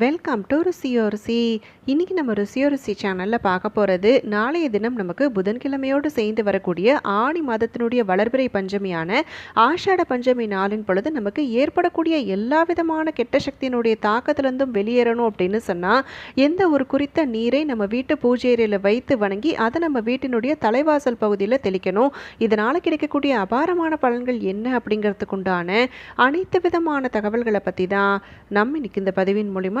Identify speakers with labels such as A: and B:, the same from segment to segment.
A: Welcome to ருசியோ ருசி இன்றைக்கி நம்ம ருசியோ ருசி சேனலில் பார்க்க போகிறது நாளைய தினம் நமக்கு புதன்கிழமையோடு சேர்ந்து வரக்கூடிய ஆணி மாதத்தினுடைய வளர்பிறை பஞ்சமியான ஆஷாட பஞ்சமி நாளின் பொழுது நமக்கு ஏற்படக்கூடிய எல்லா விதமான கெட்ட சக்தியினுடைய தாக்கத்திலிருந்தும் வெளியேறணும் அப்படின்னு சொன்னால் எந்த ஒரு குறித்த நீரை நம்ம வீட்டு பூஜையறையில் வைத்து வணங்கி அதை நம்ம வீட்டினுடைய தலைவாசல் பகுதியில் தெளிக்கணும். இதனால் கிடைக்கக்கூடிய அபாரமான பலன்கள் என்ன அப்படிங்கிறதுக்குண்டான அனைத்து விதமான தகவல்களை பற்றி தான் நம்ம இன்னைக்கு இந்த பதிவின் மூலிமா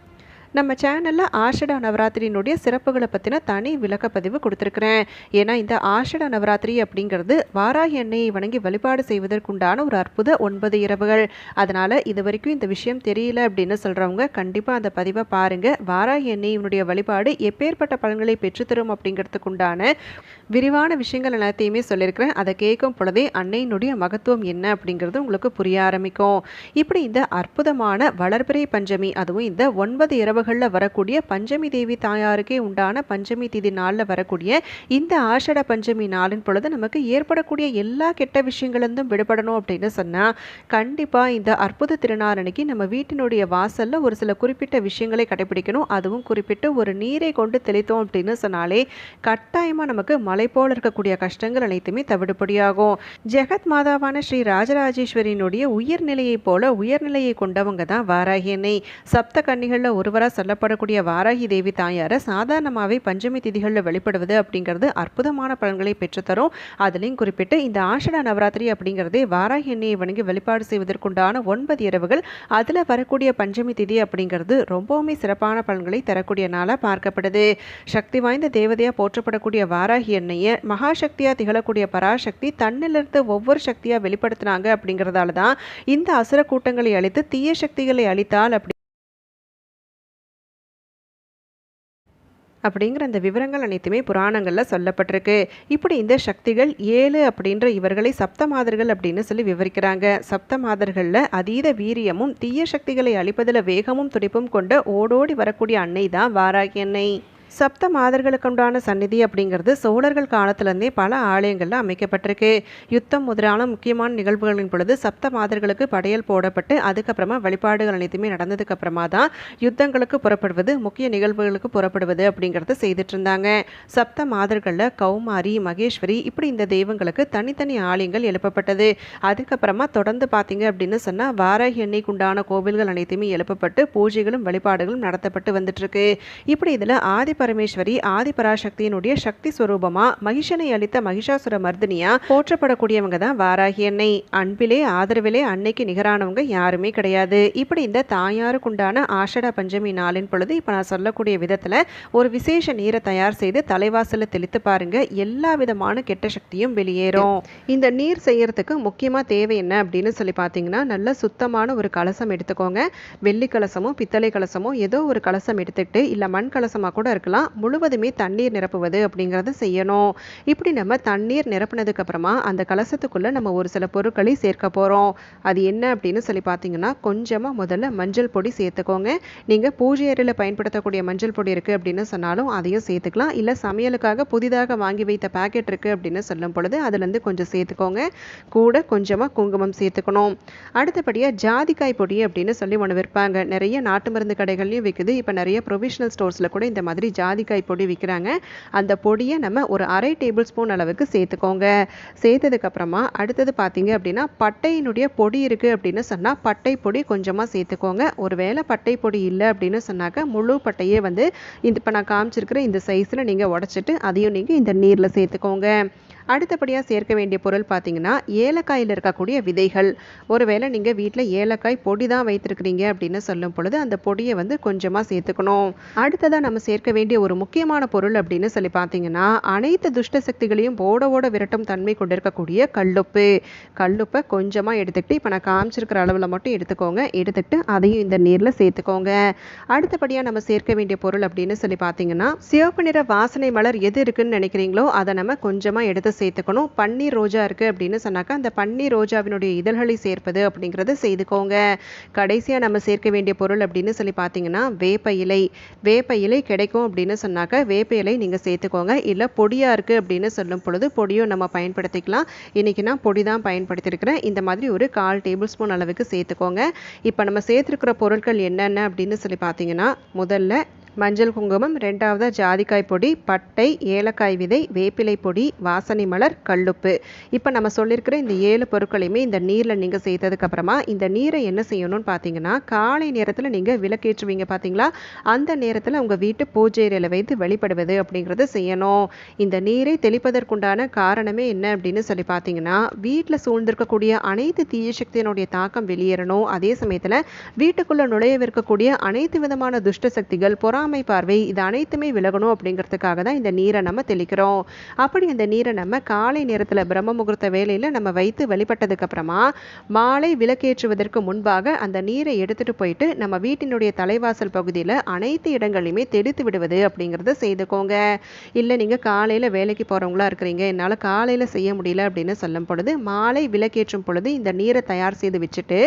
A: நம்ம சேனலில் ஆஷட நவராத்திரியினுடைய சிறப்புகளை பற்றின தனி விளக்கப்பதிவு கொடுத்துருக்குறேன். ஏன்னா இந்த ஆஷட நவராத்திரி அப்படிங்கிறது வாராகி எண்ணெயை வணங்கி வழிபாடு செய்வதற்குண்டான ஒரு அற்புத ஒன்பது இரவுகள். அதனால் இது வரைக்கும் இந்த விஷயம் தெரியல அப்படின்னு சொல்கிறவங்க கண்டிப்பாக அந்த பதிவை பாருங்கள் வாராகி எண்ணெயினுடைய வழிபாடு எப்பேற்பட்ட பலன்களை பெற்றுத்தரும் அப்படிங்கிறதுக்குண்டான விரிவான விஷயங்கள் எல்லாத்தையுமே சொல்லியிருக்கிறேன். அதை கேட்கும் பொழுதே அன்னையினுடைய மகத்துவம் என்ன அப்படிங்கிறது உங்களுக்கு புரிய ஆரம்பிக்கும். இப்படி இந்த அற்புதமான வளர்பிறை பஞ்சமி அதுவும் இந்த ஒன்பது இரவுகளில் வரக்கூடிய பஞ்சமி தேவி தாயாருக்கே உண்டான பஞ்சமி திதி நாளில் வரக்கூடிய இந்த ஆஷட பஞ்சமி நாளின் பொழுது நமக்கு ஏற்படக்கூடிய எல்லா கெட்ட விஷயங்களிலிருந்தும் விடுபடணும் அப்படின்னு சொன்னால் கண்டிப்பாக இந்த அற்புத திருநாள் அன்னைக்கு நம்ம வீட்டினுடைய வாசலில் ஒரு சில குறிப்பிட்ட விஷயங்களை கடைபிடிக்கணும். அதுவும் குறிப்பிட்டு ஒரு நீரை கொண்டு தெளித்தோம் அப்படின்னு சொன்னாலே கட்டாயமாக நமக்கு மலை போல் இருக்கக்கூடிய கஷ்டங்கள் அனைத்துமே தவிடுபடியாகும். ஜெகத் மாதாவான ஸ்ரீ ராஜராஜேஸ்வரியினுடைய உயர்நிலையை போல உயர்நிலையை கொண்டவங்க தான் வாராகி அன்னை. சப்த கன்னிகளில் ஒருவராக சொல்லப்படக்கூடிய வாராகி தேவி தாயாரை சாதாரணமாகவே பஞ்சமி திதிகளில் வெளிப்படுவது அப்படிங்கிறது அற்புதமான பலன்களை பெற்றுத்தரும். அதுலேயும் குறிப்பிட்டு இந்த ஆஷட நவராத்திரி அப்படிங்கிறதே வாராகி எண்ணெயை வணங்கி வெளிப்பாடு செய்வதற்குண்டான ஒன்பது இரவுகள் அதில் வரக்கூடிய பஞ்சமி திதி அப்படிங்கிறது ரொம்பவுமே சிறப்பான பலன்களை தரக்கூடிய நாளாக பார்க்கப்படுது. சக்தி வாய்ந்த தேவதையாக போற்றப்படக்கூடிய வாராகி எண்ணெய் மகாசக்தியாக திகழக்கூடிய பராசக்தி தன்னிலிருந்து ஒவ்வொரு சக்தியாக வெளிப்படுத்தினாங்க அப்படிங்கிறதால தான் இந்த அசுர கூட்டங்களை அழித்து தீய சக்திகளை அழித்தால் அப்படி அப்படிங்கிற அந்த விவரங்கள் அனைத்துமே புராணங்களில் சொல்லப்பட்டிருக்கு. இப்படி இந்த சக்திகள் ஏழு அப்படின்ற இவர்களை சப்த மாதர்கள் அப்படின்னு சொல்லி விவரிக்கிறாங்க. சப்த மாதர்களில் அதீத வீரியமும் தீய சக்திகளை அழிப்பதில் வேகமும் துடிப்பும் கொண்ட ஓடோடி வரக்கூடிய அன்னை தான் வாராகி அன்னை. சப்த மாதர்களுக்கு உண்டான சந்நிதி அப்படிங்கிறது சோழர்கள் காலத்திலேருந்தே பல ஆலயங்களில் அமைக்கப்பட்டிருக்கு. யுத்தம் முதலான முக்கியமான நிகழ்வுகளின் பொழுது சப்த மாதர்களுக்கு படையல் போடப்பட்டு அதுக்கப்புறமா வழிபாடுகள் அனைத்துமே நடந்ததுக்கு அப்புறமா தான் யுத்தங்களுக்கு புறப்படுவது முக்கிய நிகழ்வுகளுக்கு புறப்படுவது அப்படிங்கிறத செய்துட்டு இருந்தாங்க. சப்த மாதர்களில் கௌமாரி மகேஸ்வரி இப்படி இந்த தெய்வங்களுக்கு தனித்தனி ஆலயங்கள் எழுப்பப்பட்டது. அதுக்கப்புறமா தொடர்ந்து பார்த்தீங்க அப்படின்னு சொன்னால் வாராகி எண்ணெய்க்கு உண்டான கோவில்கள் அனைத்துமே எழுப்பப்பட்டு பூஜைகளும் வழிபாடுகளும் நடத்தப்பட்டு வந்துட்டு இருக்கு. இப்படி இதில் ஆதி பரமேஸ்வரி ஆதி பராசக்தியினுடைய சக்தி ஸ்வரூபமா மகிஷனை அளித்த மகிஷாசுர மர்தினியா? போற்றப்படக்கூடியவங்க தான் வாராகி அன்னை. அன்பிலே ஆதரவிலே அன்னைக்கு நிகரானவங்க யாருமே கிடையாது. இப்படி இந்த தாயாருக்குண்டான ஆஷட பஞ்சமி நாளின் பொழுது இப்போ நான் சொல்லக்கூடிய விதத்தில் ஒரு விசேஷ நீரை தயார் செய்து தலைவாசலில் தெளித்து பாருங்க. எல்லா விதமான கெட்ட சக்தியும் வெளியேறும். இந்த நீர் செய்யறதுக்கு முக்கியமாக தேவை என்ன அப்படின்னு சொல்லி பார்த்தீங்கன்னா நல்ல சுத்தமான ஒரு கலசம் எடுத்துக்கோங்க. வெள்ளி கலசமோ பித்தளை கலசமோ ஏதோ ஒரு கலசம் எடுத்துக்கிட்டு இல்லை மண் கலசமாக கூட இருக்கலாம். முழுவதுமே தண்ணீர் நிரப்புவது அப்படிங்கிறத செய்யணும். இப்படி நம்ம தண்ணீர் நிரப்புனதுக்கு அப்புறமா அந்த கலசத்துக்குள்ளே நம்ம ஒரு சில பொருட்களை சேர்க்க போகிறோம் அது என்ன அப்படின்னு சொல்லி பார்த்தீங்கன்னா கொஞ்சமாக முதல்ல மஞ்சள் பொடி சேர்த்துக்கோங்க. நீங்கள் பூஜை அறையில் பயன்படுத்தக்கூடிய மஞ்சள் பொடி இருக்குது அப்படின்னு சொன்னாலும் அதையும் சேர்த்துக்கலாம். இல்லை சமையலுக்காக புதிதாக வாங்கி வைத்த பேக்கெட் இருக்குது அப்படின்னு சொல்லும் பொழுது அதுலேருந்து கொஞ்சம் சேர்த்துக்கோங்க. கூட கொஞ்சமாக குங்குமம் சேர்த்துக்கணும். அடுத்தபடியாக ஜாதிக்காய் பொடி அப்படின்னு சொல்லி ஒன்று விற்பாங்க. நிறைய நாட்டு மருந்து கடைகள்லையும் விற்குது இப்போ நிறைய ப்ரொவிஷனல் ஸ்டோர்ஸில் கூட இந்த மாதிரி ஜாதிக்காய் பொடி விற்கிறாங்க அந்த பொடியை நம்ம ஒரு அரை டேபிள் ஸ்பூன் அளவுக்கு சேர்த்துக்கோங்க. சேர்த்ததுக்கப்புறமா அடுத்தது பார்த்தீங்க அப்படின்னா பட்டையினுடைய பொடி இருக்குது அப்படின்னு சொன்னால் பட்டை பொடி கொஞ்சமாக சேர்த்துக்கோங்க. ஒருவேளை பட்டை பொடி இல்லை அப்படின்னு சொன்னாக்க முழு பட்டையே வந்து இந்த இப்போ நான் காமிச்சிருக்கிற இந்த சைஸில் நீங்கள் உடச்சிட்டு அதையும் நீங்கள் இந்த நீரில் சேர்த்துக்கோங்க. அடுத்தபடியாக சேர்க்க வேண்டிய பொருள் பார்த்தீங்கன்னா ஏலக்காயில் இருக்கக்கூடிய விதைகள். ஒருவேளை நீங்கள் வீட்டில் ஏலக்காய் பொடி தான் வைத்திருக்கிறீங்க அப்படின்னு சொல்லும் பொழுது அந்த பொடியை வந்து கொஞ்சமாக சேர்த்துக்கணும். அடுத்ததாக நம்ம சேர்க்க வேண்டிய ஒரு முக்கியமான பொருள் அப்படின்னு சொல்லி பார்த்தீங்கன்னா அனைத்து துஷ்ட சக்திகளையும் ஓட ஓட விரட்டும் தன்மை கொண்டிருக்கக்கூடிய கல்லுப்பு. கல்லுப்பை கொஞ்சமாக எடுத்துக்கிட்டு இப்போ நான் காமிச்சிருக்கிற அளவில் மட்டும் எடுத்துக்கோங்க. எடுத்துக்கிட்டு அதையும் இந்த நீரில் சேர்த்துக்கோங்க. அடுத்தபடியாக நம்ம சேர்க்க வேண்டிய பொருள் அப்படின்னு சொல்லி பார்த்தீங்கன்னா சிவப்பு நிற வாசனை மலர் எது இருக்குன்னு நினைக்கிறீங்களோ அதை நம்ம கொஞ்சமாக எடுத்து சேர்த்து சேர்த்துக்கணும். பன்னீர் ரோஜா இருக்குது அப்படின்னு சொன்னாக்கா அந்த பன்னீர் ரோஜாவினுடைய இதழ்களை சேர்ப்பது அப்படிங்கிறத செய்துக்கோங்க. கடைசியாக நம்ம சேர்க்க வேண்டிய பொருள் அப்படின்னு சொல்லி பார்த்தீங்கன்னா வேப்ப இலை. வேப்ப இலை கிடைக்கும் அப்படின்னு சொன்னாக்கா வேப்ப இலை நீங்கள் சேர்த்துக்கோங்க. இல்லை பொடியாக இருக்குது அப்படின்னு சொல்லும் பொழுது பொடியும் நம்ம பயன்படுத்திக்கலாம். இன்றைக்கி நான் பொடி தான் பயன்படுத்தியிருக்கிறேன் இந்த மாதிரி ஒரு கால் டேபிள் ஸ்பூன் அளவுக்கு சேர்த்துக்கோங்க. இப்போ நம்ம சேர்த்துருக்கிற பொருட்கள் என்னென்ன அப்படின்னு சொல்லி பார்த்தீங்கன்னா முதல்ல மஞ்சள் குங்குமம் ரெண்டாவது ஜாதிக்காய் பொடி பட்டை ஏலக்காய் விதை வேப்பிலை பொடி வாசனை மலர் கல்லுப்பு. இப்போ நம்ம சொல்லியிருக்கிற இந்த ஏழு பொருட்களையுமே இந்த நீரில் நீங்கள் சேர்த்ததுக்கப்புறமா இந்த நீரை என்ன செய்யணும்னு பார்த்தீங்கன்னா காலை நேரத்தில் நீங்கள் விளக்கேற்றுவீங்க பார்த்தீங்களா அந்த நேரத்தில் உங்கள் வீட்டு பூஜை அறையில் வைத்து வெளிப்படுவது அப்படிங்கிறத செய்யணும். இந்த நீரை தெளிப்பதற்குண்டான காரணமே என்ன அப்படின்னு சொல்லி பார்த்தீங்கன்னா வீட்டில் சூழ்ந்திருக்கக்கூடிய அனைத்து தீய சக்தியினுடைய தாக்கம் வெளியேறணும். அதே சமயத்தில் வீட்டுக்குள்ளே நுழையவிருக்கக்கூடிய அனைத்து விதமான துஷ்ட சக்திகள் பொறாமை பார்வை இது அனைத்துமே விலகணும் அப்படிங்கிறதுக்காக தான் இந்த நீரை நம்ம தெளிக்கிறோம். அப்படி இந்த நீரை நம்ம காலை நேரத்தில் பிரம்ம முகூர்த்த வேலையில் நம்ம வைத்து வழிபட்டதுக்கு அப்புறமா மாலை விளக்கேற்றுவதற்கு முன்பாக அந்த நீரை எடுத்துட்டு போயிட்டு நம்ம வீட்டினுடைய தலைவாசல் பகுதியில் அனைத்து இடங்களையுமே தெளித்து விடுவது அப்படிங்கிறத செய்துக்கோங்க. இல்லை நீங்கள் காலையில் வேலைக்கு போகிறவங்களா இருக்கிறீங்க என்னால் காலையில் செய்ய முடியல அப்படின்னு சொல்லும் பொழுது மாலை விளக்கேற்றும் பொழுது இந்த நீரை தயார் செய்து வச்சுட்டு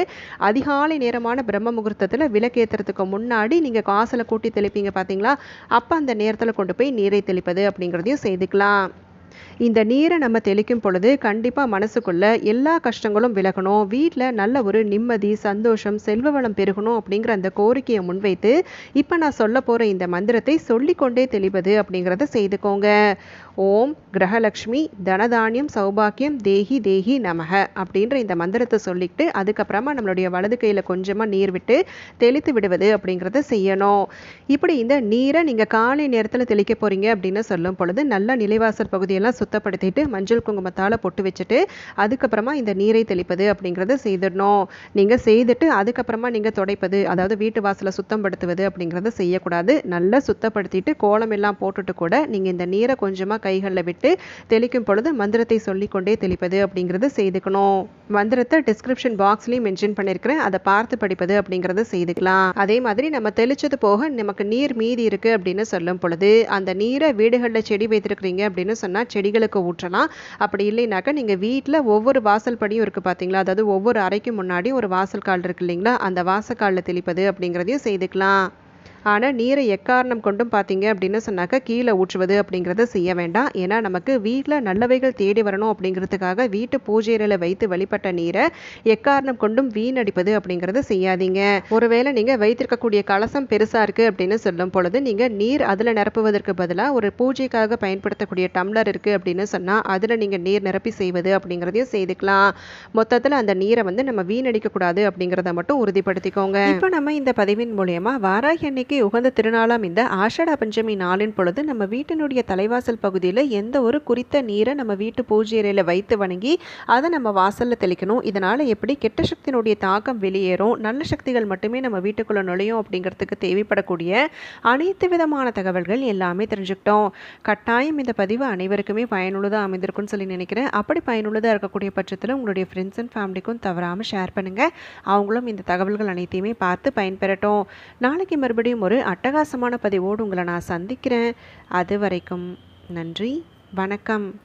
A: அதிகாலை நேரமான பிரம்ம முகூர்த்தத்தில் விளக்கேற்றுறதுக்கு முன்னாடி நீங்கள் காசில் கூட்டி தெளிப்பீங்க. பார்த்தீங்களா அப்போ அந்த நேரத்தில் கொண்டு போய் நீரை தெளிப்பது அப்படிங்கிறதையும் செய்துக்கலாம். இந்த நீரை நம்ம தெளிக்கும் பொழுது கண்டிப்பாக மனசுக்குள்ள எல்லா கஷ்டங்களும் விலகணும். வீட்டில் நல்ல ஒரு நிம்மதி சந்தோஷம் செல்வ வளம் பெருகணும் அப்படிங்கிற அந்த கோரிக்கையை முன்வைத்து இப்போ நான் சொல்ல போகிற இந்த மந்திரத்தை சொல்லிக்கொண்டே தெளிவது அப்படிங்கிறத செய்துக்கோங்க. ஓம் கிரகலக்ஷ்மி தனதானியம் சௌபாக்கியம் தேஹி தேஹி நமக அப்படின்ற இந்த மந்திரத்தை சொல்லிக்கிட்டு அதுக்கப்புறமா நம்மளுடைய வலது கையில் கொஞ்சமாக நீர் விட்டு தெளித்து விடுவது அப்படிங்கிறத செய்யணும். இப்படி இந்த நீரை நீங்கள் காலை நேரத்தில் தெளிக்க போகிறீங்க அப்படின்னு சொல்லும் பொழுது நல்ல நிலைவாசல் இதெல்லாம் சுத்தப்படுத்திட்டு மஞ்சள் குங்குமத்தால் பொட்டு வச்சுட்டு அதுக்கப்புறமா இந்த நீரை தெளிப்பது அப்படிங்கிறத செய்திடணும். நீங்கள் செய்துட்டு அதுக்கப்புறமா நீங்கள் துடைப்பது அதாவது வீட்டு வாசலை சுத்தப்படுத்துவது அப்படிங்கிறத செய்யக்கூடாது. நல்லா சுத்தப்படுத்திட்டு கோலம் எல்லாம் போட்டுட்டு கூட நீங்கள் இந்த நீரை கொஞ்சமாக கைகளில் விட்டு தெளிக்கும் பொழுது மந்திரத்தை சொல்லிக்கொண்டே தெளிப்பது அப்படிங்கிறத செய்துக்கணும். மந்திரத்தை டிஸ்கிரிப்ஷன் பாக்ஸ்லையும் மென்ஷன் பண்ணியிருக்கிறேன் அதை பார்த்து படிப்பது அப்படிங்கிறத செய்துக்கலாம். அதே மாதிரி நம்ம தெளிச்சது போக நமக்கு நீர் மீதி இருக்கு அப்படின்னு சொல்லும் பொழுது அந்த நீரை வீடுகளில் செடி வைத்திருக்கிறீங்க அப்படின்னு சொன்னால் செடிகளுக்கு ஊற்றலாம். அப்படி இல்லைனாக்கா நீங்கள் வீட்டில் ஒவ்வொரு வாசல் படியும் இருக்குது பார்த்தீங்களா அதாவது ஒவ்வொரு அறைக்கு முன்னாடி ஒரு வாசல் கால் இருக்கு இல்லைங்களா? அந்த வாசக்காலில் தெளிப்பது அப்படிங்கிறதையும் செய்துக்கலாம். ஆனால் நீரை எக்காரணம் கொண்டும் பார்த்தீங்க அப்படின்னு சொன்னாக்கா கீழே ஊற்றுவது அப்படிங்கிறத செய்ய வேண்டாம். ஏன்னா நமக்கு வீட்டில் நல்லவைகள் தேடி வரணும் அப்படிங்கிறதுக்காக வீட்டு பூஜையில் வைத்து வழிபட்ட நீரை எக்காரணம் கொண்டும் வீணடிப்பது அப்படிங்கிறத செய்யாதீங்க. ஒருவேளை நீங்கள் வைத்திருக்கக்கூடிய கலசம் பெருசாக இருக்குது அப்படின்னு சொல்லும் பொழுது நீங்கள் நீர் அதில் நிரப்புவதற்கு பதிலாக ஒரு பூஜைக்காக பயன்படுத்தக்கூடிய டம்ளர் இருக்குது அப்படின்னு சொன்னால் அதில் நீங்கள் நீர் நிரப்பி செய்வது அப்படிங்கிறதையும் செய்துக்கலாம். மொத்தத்தில் அந்த நீரை வந்து நம்ம வீணடிக்கக்கூடாது அப்படிங்கிறத மட்டும் உறுதிப்படுத்திக்கோங்க. இப்போ நம்ம இந்த பதிவின் மூலயமா வாராகி அன்னைக்கு உகந்த திருநாளாம் இந்த ஆஷாட பஞ்சமி நாளின் பொழுது நம்ம வீட்டினுடைய தலைவாசல் பகுதியில் எந்த ஒரு குறித்த நீரை நம்ம வீட்டு பூஜை அறையில் வைத்து வணங்கி அதை நம்ம வாசலில் தெளிக்கணும். இதனால் எப்படி கெட்ட சக்தியினுடைய தாக்கம் வெளியேறும் நல்ல சக்திகள் மட்டுமே நம்ம வீட்டுக்குள்ளே நுழையும் அப்படிங்கிறதுக்கு தேவைப்படக்கூடிய அனைத்து விதமான தகவல்கள் எல்லாமே தெரிஞ்சுக்கிட்டோம். கட்டாயம் இந்த பதிவு அனைவருக்குமே பயனுள்ளதாக அமைந்திருக்கும்னு சொல்லி நினைக்கிறேன். அப்படி பயனுள்ளதாக இருக்கக்கூடிய பட்சத்தில் உங்களுடைய ஃப்ரெண்ட்ஸ் அண்ட் ஃபேமிலிக்கும் தவறாமல் ஷேர் பண்ணுங்கள் அவங்களும் இந்த தகவல்கள் அனைத்தையுமே பார்த்து பயன்பெறட்டும். நாளைக்கு மறுபடியும் ஒரு அட்டகாசமான பதிவோடு உங்களை நான் சந்திக்கிறேன். அது வரைக்கும் நன்றி. வணக்கம்.